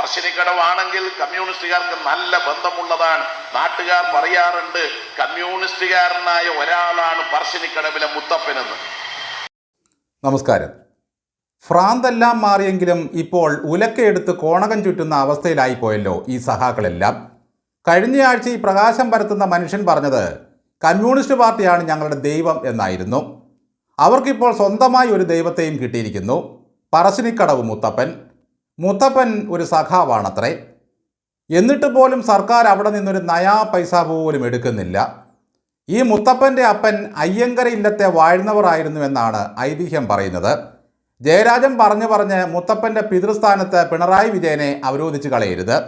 പറശ്ശിനിക്കടവാണെങ്കിൽ കമ്മ്യൂണിസ്റ്റുകാർക്ക് നല്ല ബന്ധമുള്ളതാണ്. നാട്ടുകാർ പറയാറുണ്ട് കമ്മ്യൂണിസ്റ്റുകാരനായ ഒരാളാണ് പറശ്ശിനിക്കടവിലെ മുത്തപ്പനെന്ന്. നമസ്കാരം. ഫ്രാന്തെല്ലാം മാറിയെങ്കിലും ഇപ്പോൾ ഉലക്കയെടുത്ത് കോണകം ചുറ്റുന്ന അവസ്ഥയിലായിപ്പോയല്ലോ ഈ സഹാക്കളെല്ലാം കഴിഞ്ഞയാഴ്ച ഈ പ്രകാശം പരത്തുന്ന മനുഷ്യൻ പറഞ്ഞത് കമ്മ്യൂണിസ്റ്റ് പാർട്ടിയാണ് ഞങ്ങളുടെ ദൈവം എന്നായിരുന്നു. അവർക്കിപ്പോൾ സ്വന്തമായി ഒരു ദൈവത്തെയും കിട്ടിയിരിക്കുന്നു പറശ്ശിനിക്കടവ് മുത്തപ്പൻ. മുത്തപ്പൻ ഒരു സഖാവാണത്രേ. എന്നിട്ട് പോലും സർക്കാർ അവിടെ നിന്നൊരു നയാ പൈസ പോലും എടുക്കുന്നില്ല. ഈ മുത്തപ്പന്റെ അപ്പൻ അയ്യങ്കര ഇല്ലത്തെ വാഴുന്നവരായിരുന്നു എന്നാണ് ഐതിഹ്യം പറയുന്നത്. ജയരാജൻ പറഞ്ഞു പറഞ്ഞ് മുത്തപ്പന്റെ പിതൃസ്ഥാനത്ത് പിണറായി വിജയനെ അവരോധിച്ച് കളയരുത്.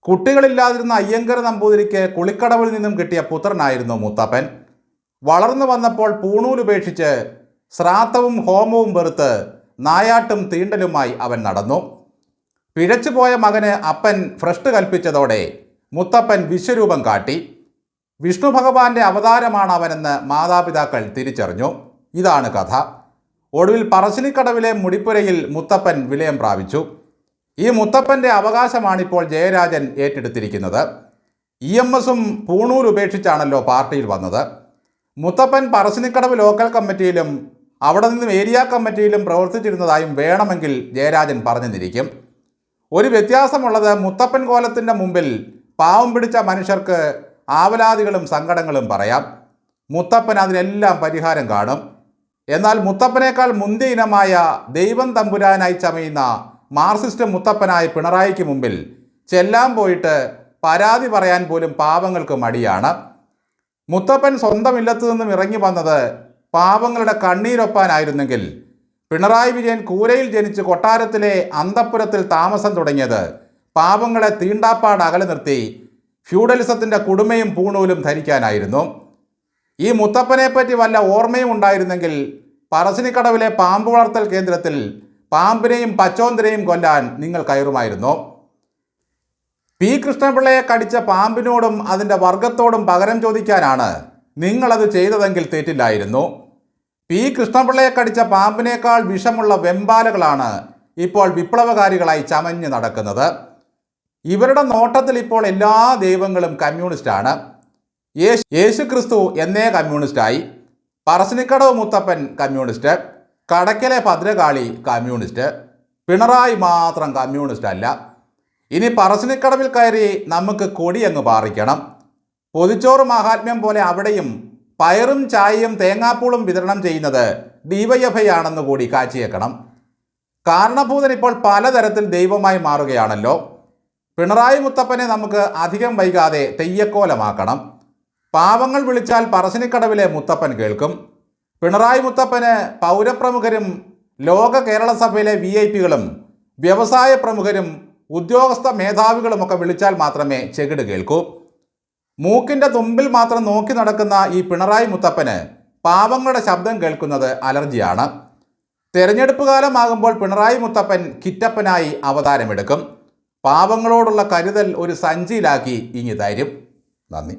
കുട്ടികളില്ലാതിരുന്ന അയ്യങ്കര നമ്പൂതിരിക്ക് കുളിക്കടവിൽ നിന്നും കിട്ടിയ പുത്രനായിരുന്നു മുത്തപ്പൻ. വളർന്നു വന്നപ്പോൾ പൂണൂലുപേക്ഷിച്ച് ശ്രാദ്ധവും ഹോമവും വെറുത്ത് നായാട്ടും തീണ്ടലുമായി അവൻ നടന്നു. പിഴച്ചുപോയ മകന് അപ്പൻ ഭ്രഷ്ട് കൽപ്പിച്ചതോടെ മുത്തപ്പൻ വിശ്വരൂപം കാട്ടി. വിഷ്ണു ഭഗവാന്റെ അവതാരമാണ് അവനെന്ന് മാതാപിതാക്കൾ തിരിച്ചറിഞ്ഞു. ഇതാണ് കഥ. ഒടുവിൽ പറശ്ശിനിക്കടവിലെ മുടിപ്പുരയിൽ മുത്തപ്പൻ വിലയം പ്രാപിച്ചു. ഈ മുത്തപ്പന്റെ അവകാശമാണിപ്പോൾ ജയരാജൻ ഏറ്റെടുത്തിരിക്കുന്നത്. ഇ എം എസും പൂണൂർ ഉപേക്ഷിച്ചാണല്ലോ പാർട്ടിയിൽ വന്നത്. മുത്തപ്പൻ പറശ്ശിനിക്കടവ് ലോക്കൽ കമ്മിറ്റിയിലും അവിടെ നിന്നും ഏരിയ കമ്മിറ്റിയിലും പ്രവർത്തിച്ചിരുന്നതായും വേണമെങ്കിൽ ജയരാജൻ പറഞ്ഞെന്നിരിക്കും. ഒരു വ്യത്യാസമുള്ളത് മുത്തപ്പൻ കോലത്തിന്റെ മുമ്പിൽ പാവം പിടിച്ച മനുഷ്യർക്ക് ആവലാതികളും സങ്കടങ്ങളും പറയാം. മുത്തപ്പൻ അതിനെല്ലാം പരിഹാരം കാണും. എന്നാൽ മുത്തപ്പനേക്കാൾ മുന്തിയ ഇനമായ ദൈവം തമ്പുരാനായി ചമയുന്ന മാർസിസ്റ്റ് മുത്തപ്പനായ പിണറായിക്ക് മുമ്പിൽ ചെല്ലാൻ പോയിട്ട് പരാതി പറയാൻ പോലും പാവങ്ങൾക്ക് മടിയാണ്. മുത്തപ്പൻ സ്വന്തം ഇല്ലത്തു നിന്നും ഇറങ്ങി വന്നത് പാവങ്ങളുടെ കണ്ണീരൊപ്പാനായിരുന്നെങ്കിൽ പിണറായി വിജയൻ കൂരയിൽ ജനിച്ച് കൊട്ടാരത്തിലെ അന്തപ്പുരത്തിൽ താമസം തുടങ്ങിയത്. പാവങ്ങളെ തീണ്ടാപ്പാട് അകലെ നിർത്തി ഫ്യൂഡലിസത്തിന്റെ കുടുമയും പൂണൂലും ധരിക്കാനായിരുന്നു. ഈ മുത്തപ്പനെപ്പറ്റി വല്ല ഓർമ്മയും ഉണ്ടായിരുന്നെങ്കിൽ പറശ്ശിനിക്കടവിലെ പാമ്പ് വളർത്തൽ കേന്ദ്രത്തിൽ പാമ്പിനെയും പച്ചോന്തരെയും കൊല്ലാൻ നിങ്ങൾ കയറുമായിരുന്നു. പി കൃഷ്ണപിള്ളയെ കടിച്ച പാമ്പിനോടും അതിന്റെ വർഗത്തോടും പകരം ചോദിക്കാനാണ് നിങ്ങളത് ചെയ്തതെങ്കിൽ തെറ്റില്ലായിരുന്നു. പി കൃഷ്ണപിള്ളയെ കടിച്ച പാമ്പിനേക്കാൾ വിഷമുള്ള വെമ്പാലകളാണ് ഇപ്പോൾ വിപ്ലവകാരികളായി ചമഞ്ഞ് നടക്കുന്നത്. ഇവരുടെ നോട്ടത്തിൽ ഇപ്പോൾ എല്ലാ ദൈവങ്ങളും കമ്മ്യൂണിസ്റ്റാണ്. യേശു യേശു ക്രിസ്തു എന്നേ കമ്മ്യൂണിസ്റ്റായി. പറശ്ശിനിക്കടവ് മുത്തപ്പൻ കമ്മ്യൂണിസ്റ്റ്. കടക്കലെ ഭദ്രകാളി കമ്മ്യൂണിസ്റ്റ്. പിണറായി മാത്രം കമ്മ്യൂണിസ്റ്റ് അല്ല ഇനി പറശ്ശിനിക്കടവിൽ കയറി നമുക്ക് കൊടിയങ്ങ് പാറിക്കണം. പൊതിച്ചോറ് മഹാത്മ്യം പോലെ അവിടെയും പയറും ചായയും തേങ്ങാപ്പൂളും വിതരണം ചെയ്യുന്നത് ഡിവൈഎഫ്ഐ ആണെന്ന് കൂടി കാച്ചിയേക്കണം കാരണഭൂതൻ ഇപ്പോൾ പലതരത്തിൽ ദൈവമായി മാറുകയാണല്ലോ. പിണറായി മുത്തപ്പനെ നമുക്ക് അധികം വൈകാതെ തെയ്യക്കോലമാക്കണം. പാവങ്ങൾ വിളിച്ചാൽ പറശ്ശിനിക്കടവിലെ മുത്തപ്പൻ കേൾക്കും. പിണറായി മുത്തപ്പന് പൗരപ്രമുഖരും ലോക കേരള സഭയിലെ വി ഐ പികളും വ്യവസായ പ്രമുഖരും ഉദ്യോഗസ്ഥ മേധാവികളുമൊക്കെ വിളിച്ചാൽ മാത്രമേ ചെകിട് കേൾക്കൂ. മൂക്കിന്റെ തുമ്പിൽ മാത്രം നോക്കി നടക്കുന്ന ഈ പിണറായി മുത്തപ്പന് പാവങ്ങളുടെ ശബ്ദം കേൾക്കുന്നത് അലർജിയാണ്. തെരഞ്ഞെടുപ്പ് കാലമാകുമ്പോൾ പിണറായി മുത്തപ്പൻ കിറ്റപ്പനായി അവതാരമെടുക്കും. പാവങ്ങളോടുള്ള കരുതൽ ഒരു സഞ്ചിയിലാക്കി ഇങ്ങി തരും. നന്ദി.